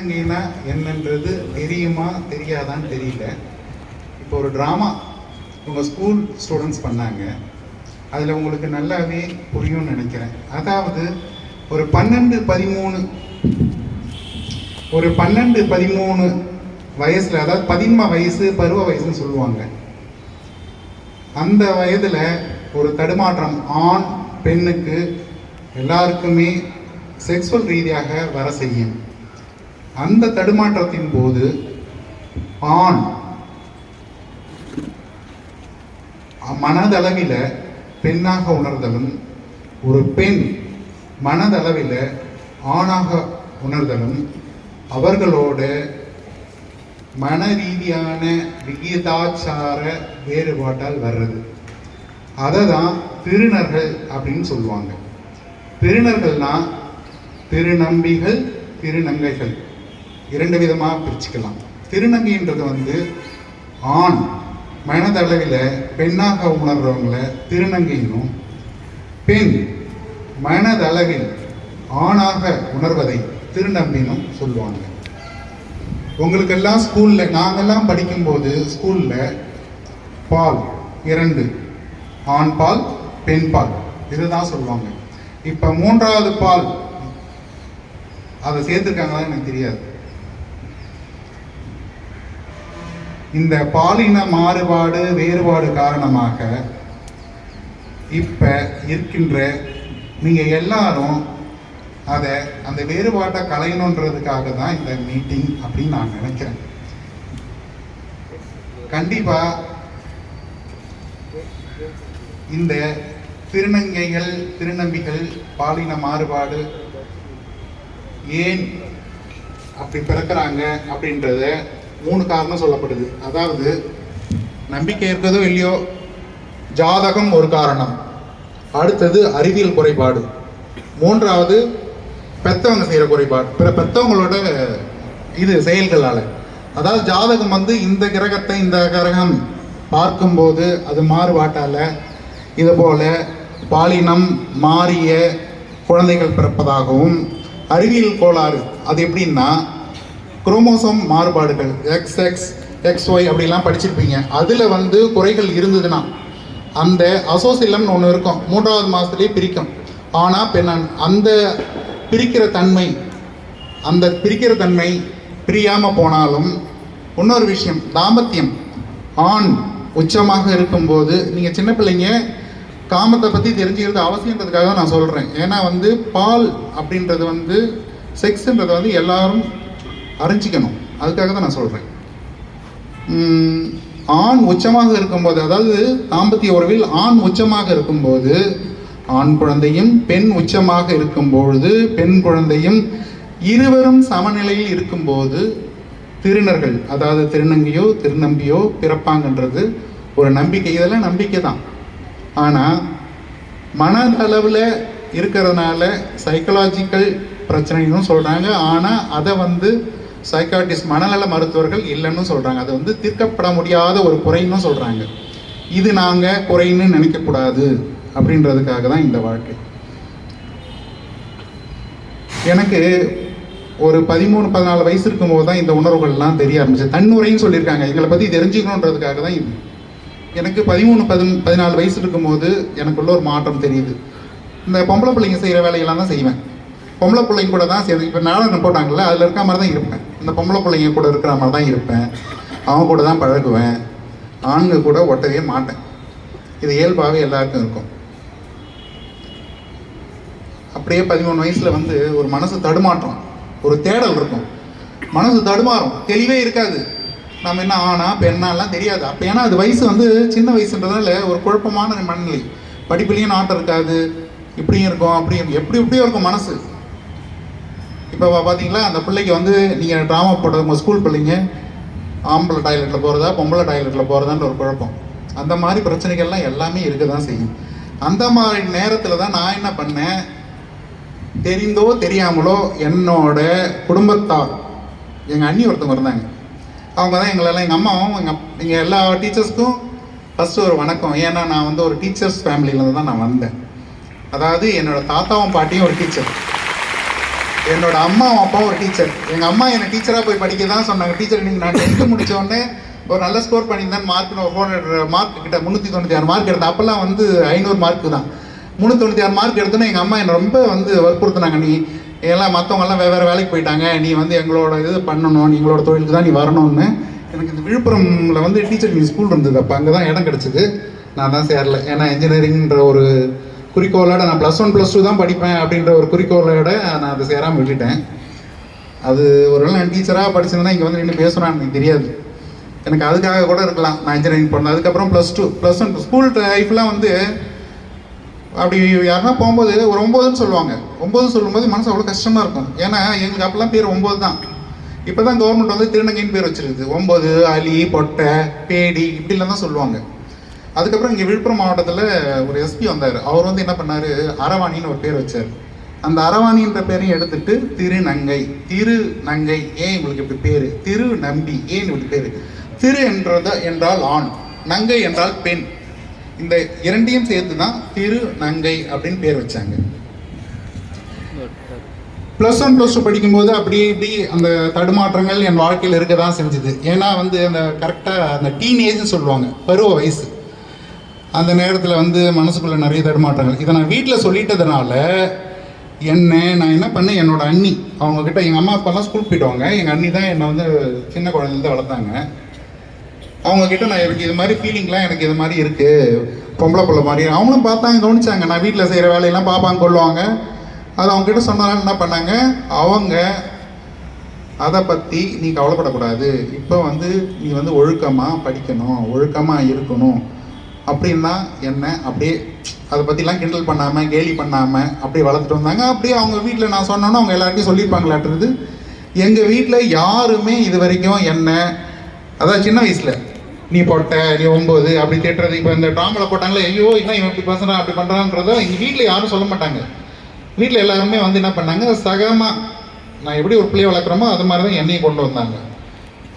திருநங்கைனா என்னன்றது தெரியுமா தெரியாதான்னு தெரியல. இப்போ ஒரு ட்ராமா உங்கள் ஸ்கூல் ஸ்டூடெண்ட்ஸ் பண்ணாங்க. அதில் உங்களுக்கு நல்லாவே புரியும்னு நினைக்கிறேன். அதாவது ஒரு பன்னெண்டு பதிமூணு ஒரு பன்னெண்டு பதிமூணு வயசில் அதாவது பதின்ம வயசு பருவ வயசுன்னு சொல்லுவாங்க. அந்த வயதில் ஒரு தடுமாற்றம் ஆண் பெண்ணுக்கு எல்லாருக்குமே செக்ஸுவல் ரீதியாக வர செய்யும். அந்த தடுமாற்றத்தின் போது ஆண் மனதளவில் பெண்ணாக உணர்தலும் ஒரு பெண் மனதளவில் ஆணாக உணர்தலும் அவர்களோட மன ரீதியான விகிதாச்சார வேறுபாட்டால் வர்றது. அதை தான் திருநர்கள் அப்படின்னு சொல்லுவாங்க. திருநர்கள்னா திருநம்பிகள் திருநங்கைகள். இரண்டு விதமாக பிரிச்சுக்கலாம். திருநங்கைன்றது வந்து ஆண் மனதளவில் பெண்ணாக உணர்றவங்கள திருநங்கையினும் பெண் மனதளவில் ஆணாக உணர்வதை திருநம்பினும் சொல்லுவாங்க. உங்களுக்கெல்லாம் ஸ்கூலில் நாங்கள்லாம் படிக்கும்போது ஸ்கூலில் பால் இரண்டு ஆண் பால் பெண் பால். இதுதான் சொல்லுவாங்க. இப்போ மூன்றாவது பால் அதை சேர்த்துருக்காங்களா எனக்கு தெரியாது. இந்த பாலின மாறுபாடு வேறுபாடு காரணமாக இப்போ இருக்கின்ற நீங்கள் எல்லாரும் அதை அந்த வேறுபாட்டை கலையணுன்றதுக்காக தான் இந்த மீட்டிங் அப்படின்னு நான் நினைக்கிறேன். கண்டிப்பாக இந்த திருநங்கைகள் திருநம்பிகள் பாலின மாறுபாடு ஏன் அப்படி பிறக்கிறாங்க அப்படின்றத மூணு காரணம் சொல்லப்படுது. அதாவது நம்பிக்கை இருக்கிறதோ இல்லையோ ஜாதகம் ஒரு காரணம். அடுத்தது அறிவியல் குறைபாடு. மூன்றாவது பெத்தவங்க செய்கிற குறைபாடு. பிற பெத்தவங்களோட இது செயல்களால். அதாவது ஜாதகம் வந்து இந்த கிரகத்தை இந்த கிரகம் பார்க்கும்போது அது மாறுபாட்டால் இது போல் பாலினம் மாறிய குழந்தைகள் பிறப்பதாகவும் அறிவியல் கோளாறு அது எப்படின்னா குரோமோசோம் மாறுபாடுகள் எக்ஸ் எக்ஸ் எக்ஸ் ஒய் அப்படிலாம் படிச்சிருப்பீங்க. அதில் வந்து குறைகள் இருந்ததுன்னா அந்த அசோசிலம்னு ஒன்று இருக்கும். மூன்றாவது மாதத்துலேயே பிரிக்கும். ஆனால் பெண்ணான் அந்த பிரிக்கிற தன்மை அந்த பிரிக்கிற தன்மை பிரியாமல் போனாலும் இன்னொரு விஷயம் தாம்பத்தியம். ஆண் உச்சமாக இருக்கும்போது நீங்கள் சின்ன பிள்ளைங்க காமத்தை பற்றி தெரிஞ்சுக்கிறது அவசியன்றதுக்காக நான் சொல்கிறேன் ஏன்னா வந்து பால் அப்படின்றது வந்து செக்ஸுன்றது வந்து எல்லாரும் அறிஞ்சிக்கணும். அதுக்காக தான் நான் சொல்கிறேன் ஆண் உச்சமாக இருக்கும்போது அதாவது தாம்பத்திய உறவில் ஆண் உச்சமாக இருக்கும்போது ஆண் குழந்தையும் பெண் உச்சமாக இருக்கும்பொழுது பெண் குழந்தையும் இருவரும் சமநிலையில் இருக்கும்போது திருநர்கள் அதாவது திருநங்கையோ திருநம்பியோ பிறப்பாங்கன்றது ஒரு நம்பிக்கை. இதெல்லாம் நம்பிக்கை தான். ஆனால் மனதளவில் இருக்கிறதுனால சைக்கலாஜிக்கல் பிரச்சனைன்னு சொல்கிறாங்க ஆனால் அதை வந்து சைக்காட்டிஸ்ட் மனநல மருத்துவர்கள் இல்லைன்னு சொல்கிறாங்க அது வந்து தீர்க்கப்பட முடியாத ஒரு குறைன்னு சொல்கிறாங்க இது நாங்கள் குறைன்னு நினைக்கக்கூடாது அப்படின்றதுக்காக தான் இந்த வாழ்க்கை. எனக்கு ஒரு பதிமூணு பதினாலு வயசு இருக்கும்போது தான் இந்த உணர்வுகள்லாம் தெரிய ஆரம்பிச்சு. தன்னுரைன்னு சொல்லியிருக்காங்க. எங்களை பற்றி தெரிஞ்சுக்கணுன்றதுக்காக தான் இது. எனக்கு பதிமூணு பதின பதினாலு வயசு இருக்கும்போது எனக்குள்ள ஒரு மாற்றம் தெரியுது. இந்த பொம்பளை பிள்ளைங்க செய்கிற வேலையெல்லாம் தான் செய்வேன். பொம்பளை பிள்ளைங்க கூட தான் சேர்ந்து இப்போ நாடகம் போட்டாங்கல்ல அதில் இருக்கிற மாதிரி தான் இருப்பேன். இந்த பொம்பளை பிள்ளைங்க கூட இருக்கிற மாதிரி தான் இருப்பேன். அவங்க கூட தான் பழகுவேன். ஆண்கள் கூட ஒட்டவே மாட்டேன். இது இயல்பாகவே எல்லாருக்கும் இருக்கும். அப்படியே பதிமூணு வயசில் வந்து ஒரு மனசு தடுமாற்றம் ஒரு தேடல் இருக்கும். மனசு தடுமாறும் தெளிவே இருக்காது. நம்ம என்ன ஆனா பெண்ணாலாம் தெரியாது. அப்போ ஏன்னா அது வயசு வந்து சின்ன வயசுன்றதுனால ஒரு குழப்பமான மனநிலை. படிப்புலேயும் நாட்டம் இருக்காது. இப்படியும் இருக்கும் அப்படியும் எப்படி எப்படியும் இருக்கும் மனசு. இப்போ பார்த்தீங்களா அந்த பிள்ளைக்கு வந்து நீங்கள் ட்ராமா போடுற உங்கள் ஸ்கூல் பிள்ளைங்க ஆம்பளை டாய்லெட்டில் போகிறதா பொம்பளை டாய்லெட்டில் போகிறதான்ற ஒரு குழப்பம். அந்த மாதிரி பிரச்சனைகள்லாம் எல்லாமே இருக்க தான் செய்யும். அந்த மாதிரி நேரத்தில் தான் நான் என்ன பண்ணேன்? தெரிந்தோ தெரியாமலோ என்னோட குடும்பத்தார் எங்கள் அண்ணி ஒருத்தவங்க இருந்தாங்க. அவங்க தான் எங்களெல்லாம் எங்கள் அம்மாவும் எங்கள் எங்கள் எல்லா டீச்சர்ஸ்க்கும் ஃபஸ்ட்டு ஒரு வணக்கம். ஏன்னா நான் வந்து ஒரு டீச்சர்ஸ் ஃபேமிலியிலேருந்து தான் நான் வந்தேன். அதாவது என்னோடய தாத்தாவும் பாட்டியும் ஒரு டீச்சர் என்னோட அம்மாவும் அப்பாவும் ஒரு டீச்சர் எங்கள் அம்மா என்னை டீச்சராக போய் படிக்க தான் சொன்னாங்க. டீச்சர் நீங்கள் நான் டென்த்து முடிச்ச உடனே ஒரு நல்ல ஸ்கோர் பண்ணியிருந்தேன் மார்க் ஃபோர் மார்க் கிட்ட முந்நூற்றி தொண்ணூற்றி ஆறு மார்க் எடுத்தேன். அப்போல்லாம் வந்து ஐநூறு மார்க் தான். முந்நூற்றி தொண்ணூற்றி ஆறு மார்க் எடுத்தோன்னே எங்கள் அம்மா என்னை ரொம்ப வந்து வற்புறுத்தினாங்க. நீ எல்லாம் மற்றவங்கெல்லாம் வேறு வேறு வேலைக்கு போயிட்டாங்க. நீ வந்து எங்களோட இது பண்ணணும். நீ எங்களோட தொழிலுக்கு தான் நீ வரணும்னு. எனக்கு இந்த விழுப்புரம்ல வந்து டீச்சர் ஸ்கூல் இருந்தது. அப்போ அங்கே தான் இடம் கிடச்சிது. நான் தான் சேரல. ஏன்னா இன்ஜினியரிங்ன்ற ஒரு குறிக்கோளோட நான் ப்ளஸ் ஒன் ப்ளஸ் டூ தான் படிப்பேன் அப்படின்ற ஒரு குறிக்கோளோட நான் அதை சேராமல் விட்டுட்டேன். அது ஒரு நாள் நான் டீச்சராக படிச்சிருந்தேன் இங்கே வந்து நின்று பேசுகிறான்னு எனக்கு தெரியாது. எனக்கு அதுக்காக கூட இருக்கலாம். நான் இன்ஜினியரிங் பண்ணேன். அதுக்கப்புறம் plus two plus one school லைஃப்லாம் வந்து அப்படி யாருன்னா போகும்போது ஒரு ஒம்போதுன்னு சொல்லுவாங்க. ஒம்பது சொல்லும்போது மனசு அவ்வளோ கஷ்டமாக இருக்கும். ஏன்னா எங்களுக்கு அப்போல்லாம் பேர் ஒம்பது தான். இப்போ தான் கவர்மெண்ட் வந்து திருநங்கைன்னு பேர் வச்சிருக்குது. ஒம்பது அலி பொட்டை பேடி இப்படிலாம் தான் சொல்லுவாங்க. அதுக்கப்புறம் இங்கே விழுப்புரம் மாவட்டத்தில் ஒரு எஸ்பி வந்தார். அவர் வந்து என்ன பண்ணார்? அரவாணின்னு ஒரு பேர் வச்சார். அந்த அரவாணின்ற பேரையும் எடுத்துட்டு திருநங்கை. திருநங்கை ஏன் உங்களுக்கு இப்படி பேர். திரு நம்பி ஏன் இவங்களுக்கு பேர். திரு என்றத என்றால் ஆண். நங்கை என்றால் பெண். இந்த இரண்டையும் சேர்த்து தான் திரு நங்கை அப்படின்னு பேர் வச்சாங்க. ப்ளஸ் ஒன் ப்ளஸ் டூ படிக்கும்போது அப்படியே இப்படி அந்த தடுமாற்றங்கள் என் வாழ்க்கையில் இருக்க தான் செஞ்சுது. ஏன்னா வந்து அந்த கரெக்டாக அந்த டீனேஜ்னு சொல்லுவாங்க. பருவ வயசு. அந்த நேரத்தில் வந்து மனசுக்குள்ளே நிறைய தடுமாற்றங்கள். இதை நான் வீட்டில் சொல்லிட்டதுனால என்ன நான் என்ன பண்ணேன்? என்னோட அண்ணி. அவங்கக்கிட்ட எங்கள் அம்மா அப்பாலாம் ஸ்கூல் போயிடுவாங்க. எங்கள் அண்ணி தான் என்னை வந்து சின்ன குழந்தைலேருந்து வளர்த்தாங்க. அவங்கக்கிட்ட நான் எனக்கு இது மாதிரி ஃபீலிங்லாம் எனக்கு இது மாதிரி இருக்குது பொம்பளை பிள்ளை மாதிரி. அவங்களும் பார்த்தாங்க கவனிச்சாங்க. நான் வீட்டில் செய்கிற வேலையெல்லாம் பார்ப்பாங்க கொள்ளுவாங்க அது அவங்ககிட்ட கிட்ட என்ன பண்ணாங்க? அவங்க அதை பற்றி நீ கவலைப்படக்கூடாது. இப்போ வந்து நீ வந்து ஒழுக்கமாக படிக்கணும். ஒழுக்கமாக இருக்கணும். அப்படின்னா என்ன? அப்படியே அதை பற்றிலாம் கிண்டல் பண்ணாமல் கேலி பண்ணாமல் அப்படியே வளர்த்துட்டு வந்தாங்க. அப்படியே அவங்க வீட்டில் நான் சொன்னோன்னா அவங்க எல்லார்ட்டையும் சொல்லியிருப்பாங்களாட்டுருது எங்கள் வீட்டில் யாருமே இது வரைக்கும் என்ன அதான் சின்ன வயசில் நீ போட்ட நீ ஒம்பது அப்படி தேட்டுறது இப்போ இந்த டாமில் போட்டாங்களே ஐயோ என்ன இவன் இப்படி பேசுகிறான் அப்படி பண்ணுறான்றத எங்கள் வீட்டில் யாரும் சொல்ல மாட்டாங்க. வீட்டில் எல்லாருமே வந்து என்ன பண்ணாங்க சகமாக நான் எப்படி ஒரு பிள்ளையை வளர்க்குறோமோ அது மாதிரி தான் என்னையும் கொண்டு வந்தாங்க.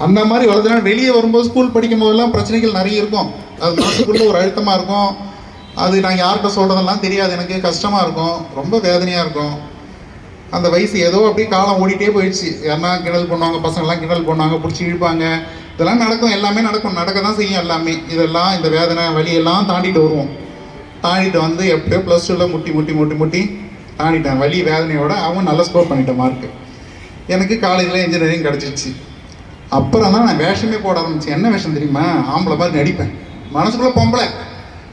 அந்த மாதிரி வளர்த்துனா வெளியே வரும்போது ஸ்கூல் படிக்கும் போதெல்லாம் பிரச்சனைகள் நிறைய இருக்கும். அது மனசுக்குள்ளே ஒரு அழுத்தமாக இருக்கும். அது நான் யார்கிட்ட சொல்கிறதெல்லாம் தெரியாது. எனக்கு கஷ்டமாக இருக்கும். ரொம்ப வேதனையாக இருக்கும். அந்த வயசு ஏதோ அப்படியே காலம் ஓடிட்டே போயிடுச்சு. யாருன்னா கிண்டல் பண்ணுவாங்க பசங்கள்லாம் கிண்டல் பண்ணுவாங்க பிடிச்சி இழுப்பாங்க. இதெல்லாம் நடக்கும். எல்லாமே நடக்கும். நடக்க தான் செய்யும் எல்லாமே. இதெல்லாம் இந்த வேதனை வலியெல்லாம் தாண்டிட்டு வருவோம். தாண்டிட்டு வந்து எப்படியோ ப்ளஸ் டூவில் முட்டி முட்டி முட்டி முட்டி தாண்டிட்டேன். வலி வேதனையோட அவன் நல்லா ஸ்கோர் பண்ணிட்டேன் மார்க்கு எனக்கு காலேஜில் இன்ஜினியரிங் கிடச்சிருச்சு அப்புறம் தான் நான் வேஷமே போட ஆரம்பிச்சேன். என்ன வேஷம் தெரியுமா? ஆம்பளை மாதிரி நடிப்பேன். மனசுக்குள்ளே பொம்பளை.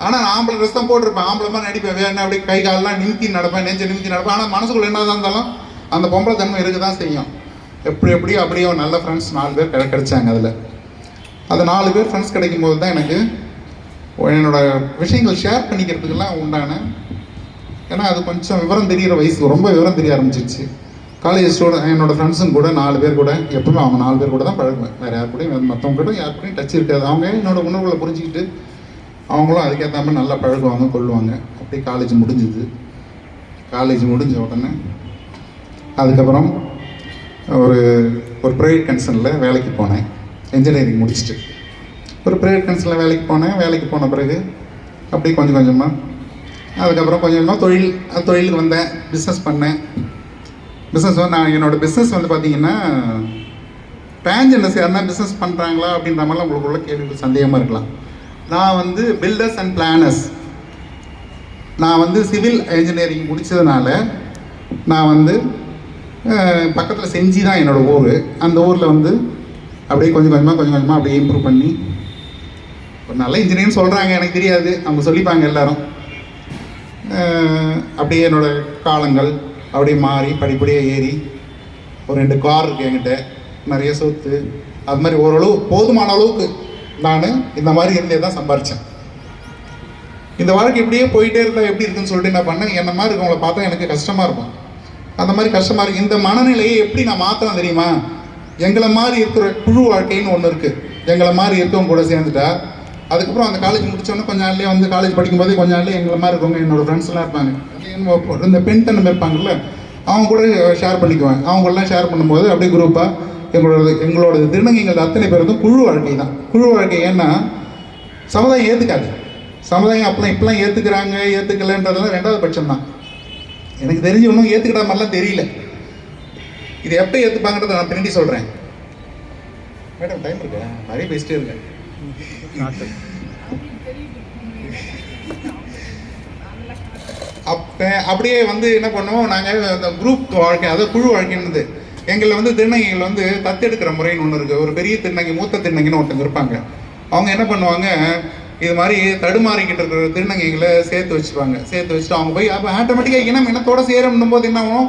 ஆனால் நான் ஆம்பளை ட்ரெஸ் தான் போட்டிருப்பேன். ஆம்பளை மாதிரி நடிப்பேன். வேணும் அப்படியே கை காலெல்லாம் நிமித்தி நடப்பேன் நெஞ்சு நிமித்தி நடப்பேன். ஆனால் மனசுக்குள்ள என்னதான் இருந்தாலும் அந்த பொம்பளை தன்மை இருக்க தான் செய்யும். எப்படி எப்படியோ அப்படியே ஒரு நல்ல ஃப்ரெண்ட்ஸ் நாலு பேர் கிடை கிடைச்சாங்க அதில். அந்த நாலு பேர் ஃப்ரெண்ட்ஸ் கிடைக்கும் போது தான் எனக்கு என்னோட விஷயங்கள் ஷேர் பண்ணிக்கிறதுக்கெல்லாம் உண்டான ஏன்னா அது கொஞ்சம் விவரம் தெரிகிற வயசு ரொம்ப விவரம் தெரிய ஆரம்பிச்சிருச்சு. காலேஜ் ஸ்டூடெண்ட் என்னோட ஃப்ரெண்ட்ஸும் கூட நாலு பேர் கூட எப்பவுமே அவங்க நாலு பேர் கூட தான் பழகுவேன். வேறு யார் கூடயும் மற்றவங்க கூட யார் கூடயும் டச் இருக்காது. அவங்க என்னோட உணர்வுகளை புரிஞ்சுக்கிட்டு அவங்களும் அதுக்கேற்ற மாதிரி நல்லா பழகுவாங்க கொள்ளுவாங்க அப்படியே காலேஜ் முடிஞ்சுது. காலேஜ் முடிஞ்ச உடனே அதுக்கப்புறம் ஒரு ஒரு ப்ரைவேட் கன்சர்னில் வேலைக்கு போனேன். இன்ஜினியரிங் முடிச்சுட்டு. ஒரு ப்ரைவேட் கன்சர்னில் வேலைக்கு போனேன். வேலைக்கு போன பிறகு அப்படியே கொஞ்சம் கொஞ்சமாக அதுக்கப்புறம் கொஞ்சம் கொஞ்சமாக தொழில் தொழிலுக்கு வந்தேன். பிஸ்னஸ் பண்ணேன். பிஸ்னஸ் வந்து நான் என்னோடய பிஸ்னஸ் வந்து பார்த்தீங்கன்னா டிரான்ஜெண்டர்ஸ் யாருன்னா பிஸ்னஸ் பண்ணுறாங்களா அப்படின்ற மாதிரிலாம் உங்களுக்குள்ள கேள்விகள் சந்தேகமாக இருக்கலாம். நான் வந்து பில்டர்ஸ் அண்ட் பிளானர்ஸ் நான் வந்து சிவில் இன்ஜினியரிங் முடித்ததுனால நான் வந்து பக்கத்தில் செஞ்சி தான் என்னோடய ஊர். அந்த ஊரில் வந்து அப்படியே கொஞ்சம் கொஞ்சமாக கொஞ்சம் கொஞ்சமாக அப்படியே இம்ப்ரூவ் பண்ணி ஒரு நல்ல இன்ஜினியர்னு சொல்கிறாங்க எனக்கு தெரியாது. அவங்க சொல்லிப்பாங்க எல்லோரும். அப்படியே என்னோடய காலங்கள் அப்படியே மாறி படிப்படியாக ஏறி ஒரு ரெண்டு கார் இருக்குது என்கிட்ட. நிறைய சொத்து. அது மாதிரி ஓரளவு போதுமான அளவுக்கு நான் இந்த மாதிரி இருந்தே தான் சம்பாரித்தேன் இந்த வாழ்க்கை இப்படியே போயிட்டே இருந்தால் எப்படி இருக்குன்னு சொல்லிட்டு என்ன பண்ணேன். என்ன மாதிரி இருக்கவங்கள பார்த்தா எனக்கு கஷ்டமாக இருக்கும். அந்த மாதிரி கஷ்டமாக இருக்கும் இந்த மனநிலையை எப்படி நான் மாற்றலாம் தெரியுமா? எங்களை மாதிரி இருக்கிற குழு வாழ்க்கைன்னு ஒன்று இருக்குது எங்களை மாதிரி இருக்கவங்க கூட சேர்ந்துட்டா அதுக்கப்புறம் அந்த காலேஜ் முடிச்சோன்னே கொஞ்ச நாள்லேயே வந்து காலேஜ் படிக்கும்போதே கொஞ்ச நாள்லேயே எங்களை மாதிரி இருக்கவங்க என்னோட ஃப்ரெண்ட்ஸ்லாம் இருப்பாங்க. இந்த பெண் தன்மை இருப்பாங்கல்ல அவங்க கூட ஷேர் பண்ணிக்குவேன் அவங்களெல்லாம் ஷேர் பண்ணும்போது அப்படியே குரூப்பாக எங்களோட எங்களோட திருநங்கைகள் அத்தனை பேர் வந்து குழு வாழ்க்கை தான். குழு வாழ்க்கை ஏன்னா சமுதாயம் ஏற்றுக்காது சமுதாயம் அப்பெல்லாம் இப்பெல்லாம் ஏற்றுக்கிறாங்க ஏற்றுக்கலன்றதெல்லாம் ரெண்டாவது பட்சம் தான் எனக்கு தெரிஞ்சு ஒன்றும் ஏற்றுக்கிட்ட மாதிரிலாம் தெரியல. இது எப்போ ஏற்றுப்பாங்கன்றத நான் பின்னாடி சொல்கிறேன் மேடம் டைம் இருக்கா? நிறைய பேசிட்டே இருக்கேன் அப்போ அப்படியே வந்து என்ன பண்ணுவோம்? நாங்கள் அந்த குரூப் வாழ்க்கை அதாவது குழு வாழ்க்கைன்றது எங்களை வந்து திருநங்கைகள் வந்து தத்தெடுக்கிற முறைன்னு ஒன்று இருக்குது ஒரு பெரிய திருநங்கை மூத்த திருநங்கைன்னு ஒருத்தங்க இருப்பாங்க. அவங்க என்ன பண்ணுவாங்க? இது மாதிரி தடுமாறிக்கிட்டு இருக்கிற திருநங்கைகளை சேர்த்து வச்சுப்பாங்க. சேர்த்து வச்சுட்டு அவங்க போய் அப்போ ஆட்டோமேட்டிக்காக இனம் இனத்தோட சேரும்னும் போது என்ன ஆகும்?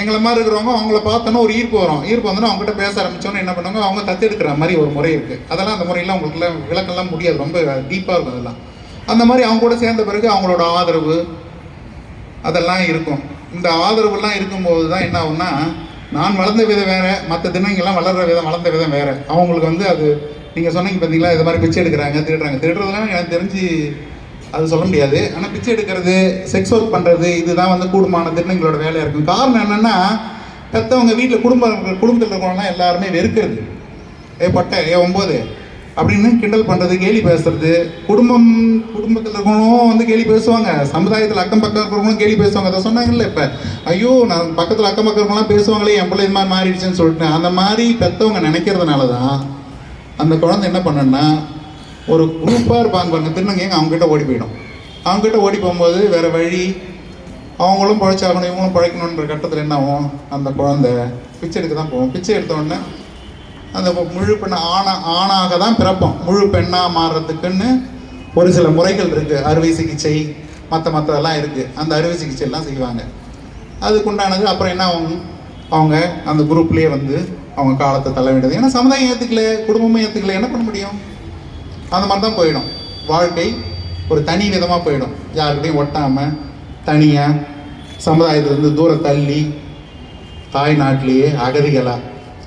எங்களை மாதிரி இருக்கிறவங்க அவங்கள பார்த்தோன்னா ஒரு ஈர்ப்பு வரும். ஈர்ப்பு வந்தோன்னா அவங்ககிட்ட பேச ஆரம்பிச்சோன்னு என்ன பண்ணுவாங்க? அவங்க தத்தெடுக்கிற மாதிரி ஒரு முறை இருக்குது அதெல்லாம் அந்த முறையெல்லாம் உங்களுக்குலாம் விளக்கெல்லாம் முடியாது. ரொம்ப டீப்பாக இருக்கும் அதெல்லாம். அந்த மாதிரி அவங்க கூட சேர்ந்த பிறகு அவங்களோட ஆதரவு அதெல்லாம் இருக்கும். இந்த ஆதரவுலாம் இருக்கும்போது தான் என்ன ஆகும்னா நான் வளர்ந்த விதம் வேறு மற்ற தினங்கள்லாம் வளர்கிற விதம் வளர்ந்த விதம் வேறு. அவங்களுக்கு வந்து அது நீங்கள் சொன்னீங்க பார்த்தீங்களா இது மாதிரி பிச்சை எடுக்கிறாங்க திருடுறாங்க. திருடுறதுலாம் எனக்கு தெரிஞ்சு அது சொல்ல முடியாது. ஆனால் பிச்சை எடுக்கிறது செக்ஸ் ஒர்க் பண்ணுறது இதுதான் வந்து கூடுமான எங்களோட வேலையாக இருக்கும். காரணம் என்னென்னா பெற்றவங்க வீட்டில் குடும்ப குடும்பத்தில் இருக்கவங்கலாம் எல்லாருமே வெறுக்கிறது. ஏ பட்டை ஏ ஒம்பது. அப்படின்னு கிண்டல் பண்ணுறது கேலி பேசுறது. குடும்பம் குடும்பத்தில் இருக்கவங்களும் வந்து கேலி பேசுவாங்க. சமுதாயத்தில் அக்கம் பக்கம் இருக்கிறவங்களும் கேலி பேசுவாங்க. அதை சொன்னாங்கல்ல இப்போ. ஐயோ நான் பக்கத்தில் அக்கம் பக்கம் இருக்கவங்களாம் பேசுவாங்களே என் பிள்ளை இது மாதிரி மாறிடுச்சுன்னு சொல்லிட்டு. அந்த மாதிரி பெற்றவங்க நினைக்கிறதுனால தான் அந்த குழந்தை என்ன பண்ணுன்னா ஒரு குரூப்பாக இருப்பாங்க பாருங்க திருநங்கைங்க அவங்ககிட்ட ஓடி போயிடும். அவங்ககிட்ட ஓடி போகும்போது வேறு வழி அவங்களும் பழைச்சாகணும் இவங்களும் பழைக்கணுன்ற கட்டத்தில் என்ன ஆகும்? அந்த குழந்தை பிச்சை எடுக்க தான் போவோம் பிச்சை எடுத்தோடனே அந்த முழு பெண்ணை ஆணா ஆணாக தான் பிறப்போம். முழு பெண்ணாக மாறுறதுக்குன்னு ஒரு சில முறைகள் இருக்குது அறுவை சிகிச்சை மற்ற மற்றதெல்லாம் இருக்குது அந்த அறுவை சிகிச்சையெல்லாம் செய்வாங்க. அதுக்கு உண்டானது அப்புறம் என்ன ஆகும்? அவங்க அந்த குரூப்லேயே வந்து அவங்க காலத்தை தள்ள வேண்டியது. ஏன்னா சமுதாயம் ஏற்றுக்கல குடும்பமும் ஏற்றுக்கல என்ன பண்ண முடியும்? அந்த மாதிரி தான் போயிடும். வாழ்க்கை ஒரு தனி விதமாக போயிடும். யாருக்கிட்டையும் ஒட்டாமல் தனியாக சமுதாயத்திலேருந்து தூரம் தள்ளி தாய் நாட்டிலேயே அகதிகளாக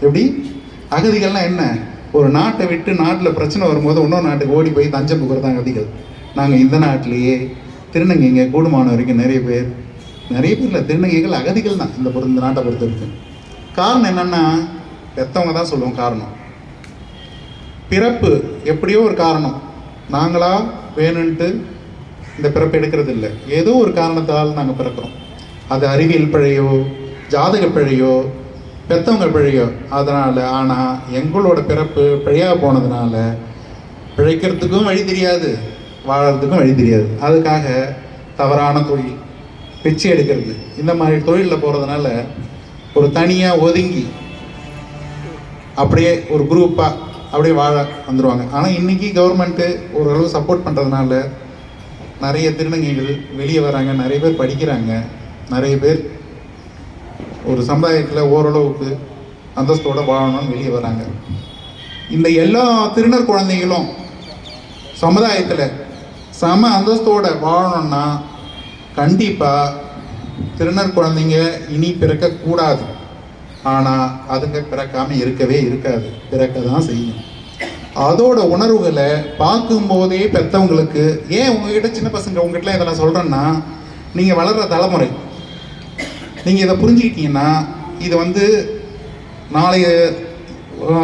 எப்படி? அகதிகள்னால் என்ன? ஒரு நாட்டை விட்டு நாட்டில் பிரச்சனை வரும்போது இன்னொரு நாட்டுக்கு ஓடி போய் தஞ்சம் புகிறது தான் அகதிகள். நாங்கள் இந்த நாட்டிலேயே திருநங்கைங்க கூடுமான வரைக்கும் நிறைய பேர் நிறைய பேர் இல்லை திருநங்கைகள் அகதிகள் தான் இந்த பொறு- இந்த நாட்டை பொறுத்த வரைக்கும். காரணம் என்னென்னா பெற்றவங்க தான் சொல்லுவோம் காரணம். பிறப்பு எப்படியோ ஒரு காரணம். நாங்களாக வேணும்ன்ட்டு இந்த பிறப்பு எடுக்கிறது இல்லை ஏதோ ஒரு காரணத்தால் நாங்கள் பிறக்கிறோம். அது அறிவியல் பிழையோ ஜாதக பிழையோ பெத்தவங்க பிழையோ. அதனால் ஆனால் எங்களோட பிறப்பு பிழையாக போனதுனால பிழைக்கிறதுக்கும் வழி தெரியாது வாழறதுக்கும் வழி தெரியாது. அதுக்காக தவறான தொழில் பிச்சை எடுக்கிறது. இந்த மாதிரி தொழிலில் போகிறதுனால ஒரு தனியாக ஒதுங்கி அப்படியே ஒரு குரூப்பாக அப்படியே வாழ வந்துடுவாங்க ஆனால் இன்றைக்கி கவர்மெண்ட்டு ஓரளவு சப்போர்ட் பண்ணுறதுனால நிறைய திருநங்கைகள் வெளியே வராங்க நிறைய பேர் படிக்கிறாங்க நிறைய பேர் ஒரு சமுதாயத்தில் ஓரளவுக்கு அந்தஸ்தோடு வாழணும்னு வெளியே வராங்க. இந்த எல்லா திருநர் குழந்தைகளும் சமுதாயத்தில் சம அந்தஸ்தோடு வாழணும்னா கண்டிப்பாக திருநர் குழந்தைங்க இனி பிறக்கக்கூடாது. ஆனால் அதுங்க பிறக்காமல் இருக்கவே இருக்காது. பிறக்க தான் செய்யும் அதோட உணர்வுகளை பார்க்கும்போதே பெற்றவங்களுக்கு ஏன் உங்ககிட்ட சின்ன பசங்க உங்ககிட்ட இதெல்லாம் சொல்கிறேன்னா நீங்கள் வளர்கிற தலைமுறை நீங்கள் இதை புரிஞ்சுக்கிட்டீங்கன்னா இது வந்து நாளைய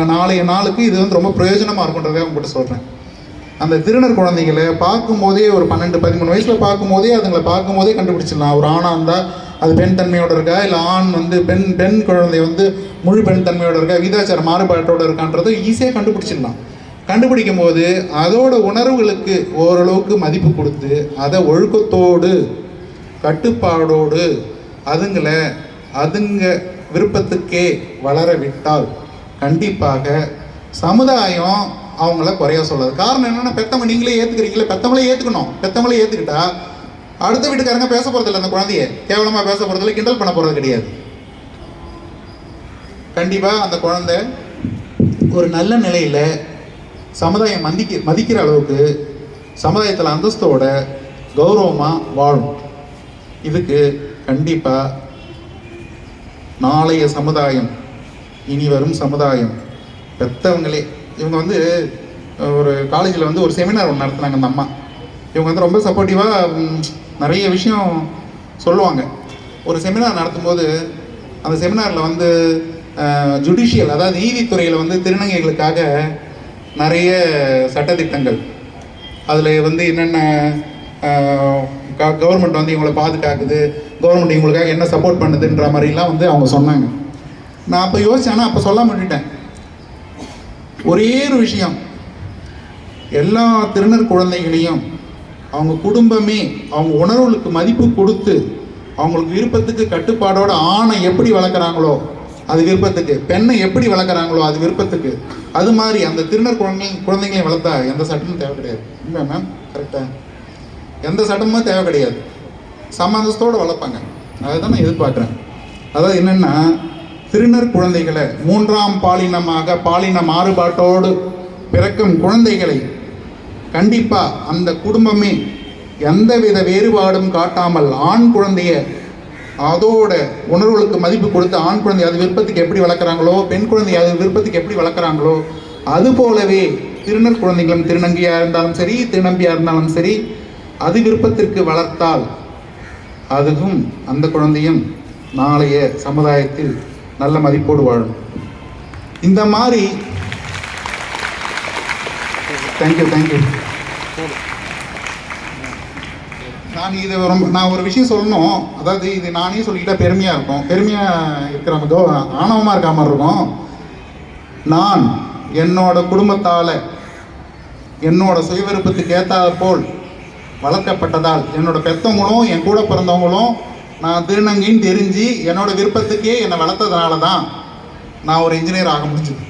நாளைய நாளுக்கு இது வந்து ரொம்ப பிரயோஜனமாக இருக்குன்றதை உங்கள்கிட்ட சொல்கிறேன் அந்த திருநர் குழந்தைகளை பார்க்கும்போதே ஒரு பன்னெண்டு பதிமூணு வயசில் பார்க்கும்போதே அதுங்களை பார்க்கும்போதே கண்டுபிடிச்சிடலாம். ஒரு ஆணாக இருந்தால் அது பெண் தன்மையோட இருக்கா? இல்லை ஆண் வந்து பெண் பெண் குழந்தை வந்து முழு பெண் தன்மையோட இருக்கா? விதாச்சார மாறுபாட்டோடு இருக்கான்றது ஈஸியாக கண்டுபிடிச்சிடலாம். கண்டுபிடிக்கும் போது அதோட உணர்வுகளுக்கு ஓரளவுக்கு மதிப்பு கொடுத்து அதை ஒழுக்கத்தோடு கட்டுப்பாடோடு அதுங்களை அதுங்க விருப்பத்துக்கே வளர விட்டால் கண்டிப்பாக சமுதாயம் அவங்கள குறைய சொல்லாது. காரணம் என்னென்னா பெத்தவங்க நீங்களே ஏற்றுக்கிறீங்களே பெத்தவங்களே ஏற்றுக்கணும் பெத்தவங்களே ஏற்றுக்கிட்டா அடுத்த வீட்டுக்காரங்க பேச போறதில்லை அந்த குழந்தைய. கேவலமா பேச போறதில்ல கிண்டல் பண்ண போறது கிடையாது. கண்டிப்பா அந்த குழந்தை ஒரு நல்ல நிலையில சமுதாயம் மதிக்க மதிக்கிற அளவுக்கு சமுதாயத்தில் அந்தஸ்தோட கௌரவமாக வாழும். இதுக்கு கண்டிப்பாக நாளைய சமுதாயம் இனி வரும் சமுதாயம் பெற்றவங்களே இவங்க வந்து ஒரு காலேஜில் வந்து ஒரு செமினார் ஒன்று நடத்துனாங்க அந்த அம்மா. இவங்க வந்து ரொம்ப சப்போர்ட்டிவாக நிறைய விஷயம் சொல்லுவாங்க. ஒரு செமினார் நடத்தும்போது அந்த செமினாரில் வந்து ஜுடிஷியல் அதாவது நீதித்துறையில் வந்து திருநங்கைகளுக்காக நிறைய சட்டத்திட்டங்கள். அதில் வந்து என்னென்ன கவர்மெண்ட் வந்து இவங்களை பாதுகாக்குது கவர்மெண்ட் இவங்களுக்காக என்ன சப்போர்ட் பண்ணுதுன்ற மாதிரிலாம் வந்து அவங்க சொன்னாங்க. நான் அப்போ யோசிச்சேன்னா அப்போ சொல்லாம விட்டுட்டேன். ஒரே ஒரு விஷயம். எல்லா திருநர் குழந்தைகளையும் அவங்க குடும்பமே அவங்க உணர்வுகளுக்கு மதிப்பு கொடுத்து அவங்களுக்கு விருப்பத்துக்கு கட்டுப்பாடோட ஆணை எப்படி வளர்க்குறாங்களோ அது விருப்பத்துக்கு பெண்ணை எப்படி வளர்க்குறாங்களோ அது விருப்பத்துக்கு. அது மாதிரி அந்த திருநர் குழந்தை குழந்தைங்களையும் வளர்த்தா எந்த சட்டமும் தேவை கிடையாது. இல்லை மேம் கரெக்டாக எந்த சட்டமும் தேவை கிடையாது. சமந்தத்தோடு வளர்ப்பாங்க. அதுதான் நான் எதிர்பார்க்குறேன். அதாவது என்னென்னா திருநர் குழந்தைகளை மூன்றாம் பாலினமாக பாலின மாறுபாட்டோடு பிறக்கும் குழந்தைகளை கண்டிப்பாக அந்த குடும்பமே எந்தவித வேறுபாடும் காட்டாமல் ஆண் குழந்தைய அதோட உணர்வுகளுக்கு மதிப்பு கொடுத்து ஆண் குழந்தை அது விருப்பத்துக்கு எப்படி வளர்க்குறாங்களோ பெண் குழந்தை அது விருப்பத்துக்கு எப்படி வளர்க்குறாங்களோ அது போலவே திருநர் குழந்தைகளும் திருநங்கையாக இருந்தாலும் சரி திருநம்பியாக இருந்தாலும் சரி அது விருப்பத்திற்கு வளர்த்தால் அதுவும் அந்த குழந்தையும் நாளைய சமுதாயத்தில் நல்ல மதிப்போடு வாழும். இந்த மாதிரி தேங்க்யூ தேங்க்யூ நான் இது ரொம்ப நான் ஒரு விஷயம் சொல்லணும். அதாவது இது நானே சொல்லிக்கிட்டா பெருமையாக இருக்கும். பெருமையாக இருக்கிற மாதிரி ஆணவமாக இருக்க மாதிரி இருக்கும். நான் என்னோட குடும்பத்தால் என்னோட சுயவிருப்பத்துக்கு ஏற்றாத போல் வளர்க்கப்பட்டதால் என்னோட பெத்தவங்களும் என் கூட பிறந்தவங்களும் நான் திருநங்கைன்னு தெரிஞ்சு என்னோட விருப்பத்துக்கே என்னை வளர்த்ததுனால தான் நான் ஒரு இன்ஜினியர் ஆக முடிஞ்சது.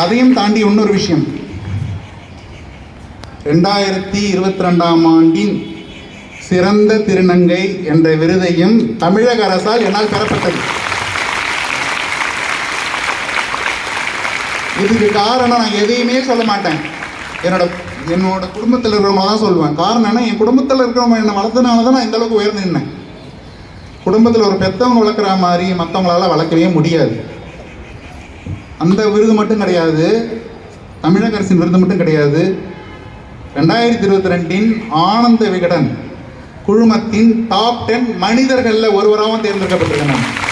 அதையும் தாண்டி இன்னொரு விஷயம். ரெண்டாயிரத்தி இருபத்தி ரெண்டாம் ஆண்டின் சிறந்த திருநங்கை என்ற விருதையும் தமிழக அரசால் என்னால் பெறப்பட்டது. இதுக்கு காரணம் நான் எதையுமே சொல்ல மாட்டேன். என்னோட என்னோட குடும்பத்தில் இருக்கிறவங்க தான் சொல்லுவேன் காரணம் என்ன? என் குடும்பத்தில் இருக்கிறவங்க என்னை வளர்த்தனால தான் நான் இந்த அளவுக்கு உயர்ந்து நின்னேன். குடும்பத்தில் ஒரு பெத்தவங்க வளர்க்குற மாதிரி மற்றவங்களால வளர்க்கவே முடியாது. அந்த விருது மட்டும் கிடையாது. தமிழக அரசின் விருது மட்டும் கிடையாது. ரெண்டாயிரத்தி இருபத்தி ரெண்டின் ஆனந்த விகடன் குழுமத்தின் டாப் டென் மனிதர்களில் ஒருவராகவும் தேர்ந்தெடுக்கப்பட்டிருக்கேன் நான்.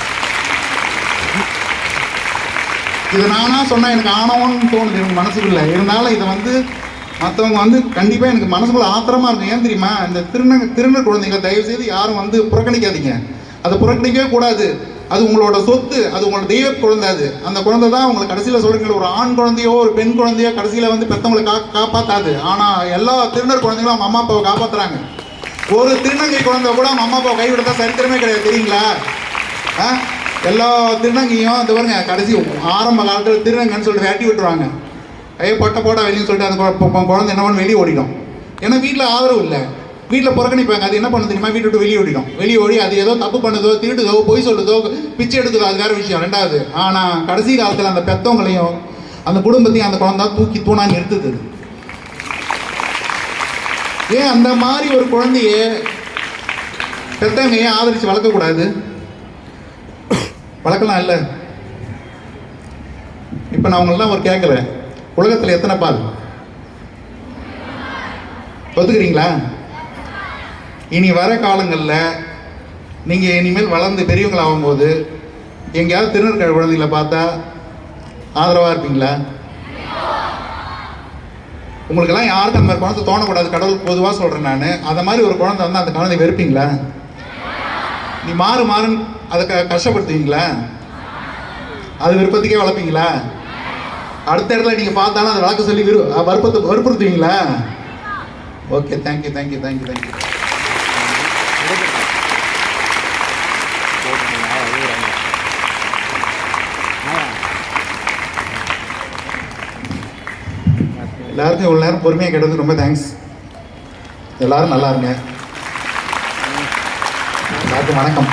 இது நானா சொன்னா எனக்கு ஆணவம்னு தோணுது. எனக்கு மனசுக்குள்ள. இருந்தாலும் இதை வந்து மற்றவங்க வந்து கண்டிப்பாக எனக்கு மனசுக்குள்ள ஆத்திரமா இருக்கும். ஏன் தெரியுமா? இந்த திருந திருநர் குழந்தைங்க தயவு செய்து யாரும் வந்து புறக்கணிக்காதீங்க. அதை புறக்கணிக்கவே கூடாது. அது உங்களோட சொத்து அது உங்களோட தெய்வ குழந்தை அது. அந்த குழந்தை தான் உங்களுக்கு கடைசியில் சொல்கிறீங்க ஒரு ஆண் குழந்தையோ ஒரு பெண் குழந்தையோ கடைசியில் வந்து பெற்றவங்களை கா காப்பாற்றாது ஆனால் எல்லா திருநர் குழந்தைகளும் அவங்க அம்மா அப்பாவை காப்பாற்றுறாங்க ஒரு திருநங்கை குழந்தை கூட அவங்க அம்மா அப்பாவை கைவிடுறதா சரித்திரமே கிடையாது. தெரியுங்களா? ஆ? எல்லா திருநங்கையும் இந்த பாருங்க கடைசி ஆரம்ப காலத்தில் திருநங்கைன்னு சொல்லிட்டு வேட்டி விட்டுருவாங்க. ஐயோ பொட்டை போட வெளியும் சொல்லிட்டு அந்த குழந்தை என்ன பண்ணு வெளியே ஓடிடும். ஏன்னா வீட்டில் ஆதரவு இல்லை. வீட்டில் புறக்கணிப்பாங்க. அது என்ன பண்ணு தெரியுமா? வீட்டு விட்டு வெளியே ஓடிடும். வெளியே ஓடி அது ஏதோ தப்பு பண்ணுதோ திருடுதோ பொய் சொல்லுதோ பிச்சை எடுக்குதோ அது வேறு விஷயம். ரெண்டாவது ஆனால் கடைசி காலத்தில் அந்த பெத்தவங்களையும் அந்த குடும்பத்தையும் அந்த குழந்தை தூக்கி தூணா நிறுத்துது. ஏன் அந்த மாதிரி ஒரு குழந்தைய பெத்தவங்க ஏன் ஆதரித்து வளர்க்கக்கூடாது? வளர்க்கலாம் இல்லை. இப்போ நான் அவங்களெலாம் ஒரு கேட்குறேன் உலகத்தில் எத்தனை பால்? ஒத்துக்கிறீங்களா? இனி வர காலங்களில் நீங்கள் இனிமேல் வளர்ந்து பெரியவங்கள ஆகும்போது எங்கேயாவது திருநெல்வேலி குழந்தைகளை பார்த்தா ஆதரவாக இருப்பீங்களா? உங்களுக்கெல்லாம் யாருக்கும் அந்த மாதிரி குழந்தை தோணக்கூடாது. கடவுள் பொதுவாக சொல்கிறேன் நான். அந்த மாதிரி ஒரு குழந்தை வந்து அந்த குழந்தை வெறுப்பீங்களா? நீ மாறு மாறுன்னு அதை க கஷ்டப்படுத்துவீங்களா? அது விருப்பத்துக்கே வளர்ப்பீங்களா? அடுத்த இடத்துல நீங்கள் பார்த்தாலும் அதை வளர்க்க சொல்லி விரு வற்பத்தை வற்புறுத்துவீங்களா? Okay thank you thank you thank you thank you எல்லாருக்கும் இவ்வளோ நேரம் பொறுமையாக கேட்டது ரொம்ப தேங்க்ஸ் எல்லாரும் நல்லா இருங்க. எல்லாருக்கும் வணக்கம்.